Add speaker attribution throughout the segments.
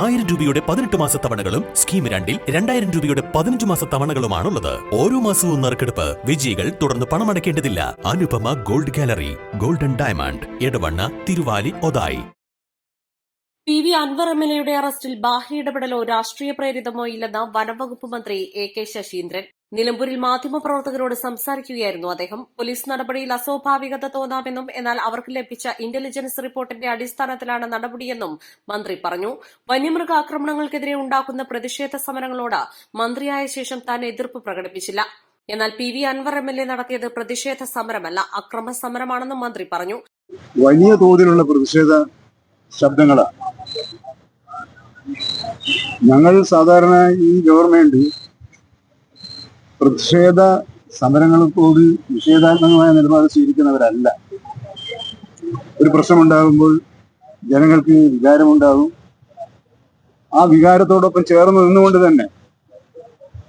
Speaker 1: ആയിരം രൂപയുടെ പതിനെട്ട് മാസ തവണകളും സ്കീം രണ്ടിൽ രണ്ടായിരം രൂപയുടെ പതിനഞ്ച് മാസ തവണകളുമാണുള്ളത് ഓരോ മാസവും നറുക്കെടുപ്പ് വിജയികൾ തുടർന്ന് പണമടയ്ക്കേണ്ടതില്ല Anupama gold gallery golden diamond Edavanna Thiruvali Othayi
Speaker 2: P V Anvar M L എയുടെ അറസ്റ്റിൽ ബാഹ്യ ഇടപെടലോ രാഷ്ട്രീയ പ്രേരിതമോ ഇല്ലെന്ന് വനംവകുപ്പ് മന്ത്രി എ കെ ശശീന്ദ്രൻ നിലമ്പൂരിൽ മാധ്യമപ്രവർത്തകരോട് സംസാരിക്കുകയായിരുന്നു അദ്ദേഹം പോലീസ് നടപടിയിൽ അസ്വാഭാവികത തോന്നാമെന്നും എന്നാൽ അവർക്ക് ലഭിച്ച ഇന്റലിജൻസ് റിപ്പോർട്ടിന്റെ അടിസ്ഥാനത്തിലാണ് നടപടിയെന്നും മന്ത്രി പറഞ്ഞു വന്യമൃഗ ആക്രമണങ്ങൾക്കെതിരെ ഉണ്ടാക്കുന്ന പ്രതിഷേധ സമരങ്ങളോട് മന്ത്രിയായ ശേഷം താൻ എതിർപ്പ് പ്രകടിപ്പിച്ചില്ല എന്നാൽ P V Anvar M L A നടത്തിയത് പ്രതിഷേധ സമരമല്ല അക്രമ സമരമാണെന്നും മന്ത്രി പറഞ്ഞു
Speaker 3: വലിയ തോതിലുള്ള പ്രതിഷേധ ശബ്ദങ്ങളാണ് ഞങ്ങൾ സാധാരണ ഈ ഗവൺമെന്റ് പ്രതിഷേധ സമരങ്ങളോട് നിഷേധാത്മകമായ നിലപാട് സ്വീകരിക്കുന്നവരല്ല ഒരു പ്രശ്നമുണ്ടാകുമ്പോൾ ജനങ്ങൾക്ക് വികാരമുണ്ടാകും ആ വികാരത്തോടൊപ്പം ചേർന്ന് നിന്നുകൊണ്ട് തന്നെ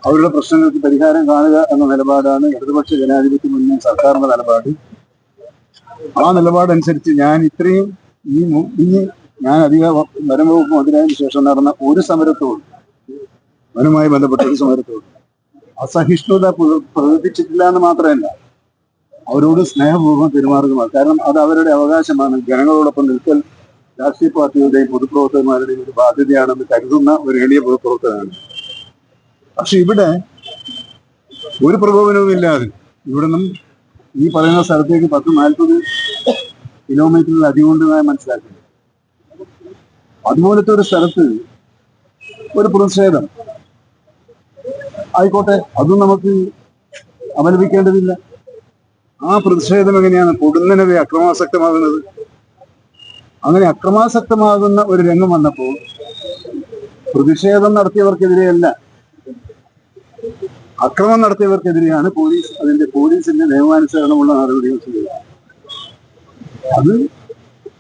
Speaker 3: അവരുടെ പ്രശ്നങ്ങൾക്ക് പരിഹാരം കാണുക എന്ന നിലപാടാണ് ഇടതുപക്ഷ ജനാധിപത്യ മുന്നിൽ സർക്കാരിന്റെ നിലപാട് ആ നിലപാടനുസരിച്ച് ഞാൻ ഇത്രയും ഈ ഇനി ഞാൻ അധിക വനംവകുപ്പ് മന്ത്രിയായതിനു ശേഷം നടന്ന ഒരു സമരത്തോട് വനുമായി ബന്ധപ്പെട്ട ഒരു സമരത്തോട് അസഹിഷ്ണുത പ്രകടിപ്പിച്ചിട്ടില്ല എന്ന് മാത്രമല്ല അവരോട് സ്നേഹപൂർവ്വം പെരുമാറുകയാണ് കാരണം അത് അവരുടെ അവകാശമാണ് ജനങ്ങളോടൊപ്പം നിൽക്കൽ രാഷ്ട്രീയ പാർട്ടികളുടെയും പൊതുപ്രവർത്തകന്മാരുടെയും ഒരു ബാധ്യതയാണെന്ന് കരുതുന്ന ഒരു എളിയ പൊതുപ്രവർത്തകനാണ് പക്ഷെ ഇവിടെ ഒരു പ്രകോപനവും ഇല്ലാതെ ഇവിടെ നിന്നും ഈ പറയുന്ന സ്ഥലത്തേക്ക് പത്ത് നാൽപ്പത് കിലോമീറ്ററിൽ അധികം ഞാൻ മനസ്സിലാക്കുന്നത് അതുപോലത്തെ ഒരു സ്ഥലത്ത് ഒരു പ്രതിഷേധം ആയിക്കോട്ടെ അതും നമുക്ക് അവലംബിക്കേണ്ടതില്ല ആ പ്രതിഷേധം എങ്ങനെയാണ് കൊടുന്നനവെ അക്രമാസക്തമാകുന്നത് അങ്ങനെ അക്രമാസക്തമാകുന്ന ഒരു രംഗം വന്നപ്പോൾ പ്രതിഷേധം നടത്തിയവർക്കെതിരെയല്ല അക്രമം നടത്തിയവർക്കെതിരെയാണ് പോലീസ് അതിന്റെ പോലീസിന്റെ നിയമാനുസരണമുള്ള നടപടികൾ ചെയ്യുക അത്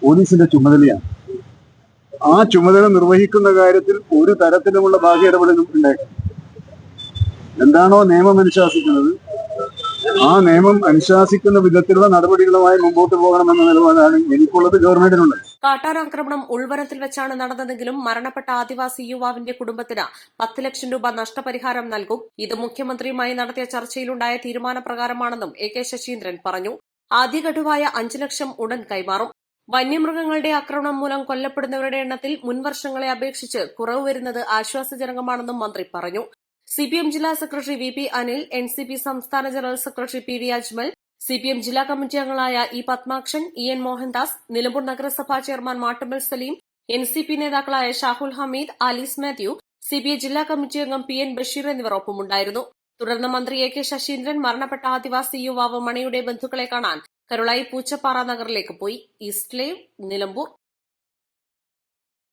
Speaker 3: പോലീസിന്റെ ചുമതലയാണ് ആ ചുമതല നിർവഹിക്കുന്ന കാര്യത്തിൽ ഒരു തരത്തിലുമുള്ള ഭാഗ്യ ഇടപെടലും ഉണ്ടായിരുന്നു എന്താണോ നിയമം അനുശാസിക്കുന്നത് ആ നിയമം അനുശാസിക്കുന്ന വിധത്തിലുള്ള നടപടികളുമായി മുമ്പോട്ട് പോകണമെന്ന നിലപാടാണ് എനിക്കുള്ളത് ഗവൺമെന്റിനുണ്ട്
Speaker 2: കാട്ടാനാക്രമണം ഉൾവനത്തിൽ വെച്ചാണ് നടന്നതെങ്കിലും മരണപ്പെട്ട ആദിവാസി യുവാവിന്റെ കുടുംബത്തിന് പത്ത് ലക്ഷം രൂപ നഷ്ടപരിഹാരം നൽകും ഇത് മുഖ്യമന്ത്രിയുമായി നടത്തിയ ചർച്ചയിലുണ്ടായ തീരുമാനപ്രകാരമാണെന്നും എ കെ ശശീന്ദ്രൻ പറഞ്ഞു ആദ്യഘടുവായ അഞ്ചു ലക്ഷം ഉടൻ കൈമാറും വന്യമൃഗങ്ങളുടെ ആക്രമണം മൂലം കൊല്ലപ്പെടുന്നവരുടെ എണ്ണത്തിൽ മുൻവർഷങ്ങളെ അപേക്ഷിച്ച് കുറവ് വരുന്നത് ആശ്വാസജനകമാണെന്നും മന്ത്രി പറഞ്ഞു സി പി എം ജില്ലാ secretary V P Anil N C P സംസ്ഥാന general secretary P V Ajmal C P M ജില്ലാ കമ്മിറ്റി അംഗങ്ങളായ E Padmakshan E N Mohandas Nilambur നഗരസഭാ chairman Mattammal Saleem N C P നേതാക്കളായ Shahul Hameed Alice Mathew C P I ജില്ലാ കമ്മിറ്റി അംഗം പി എൻ ബഷീർ എന്നിവർ ഒപ്പമുണ്ടായിരുന്നു തുടർന്ന് മന്ത്രി എ കെ ശശീന്ദ്രൻ മരണപ്പെട്ട ആദിവാസി യുവാവ് മണിയുടെ ബന്ധുക്കളെ കാണാൻ കരുളായി പൂച്ചപ്പാറ നഗറിലേക്ക് പോയി ഈസ്റ്റ് നിലമ്പൂർ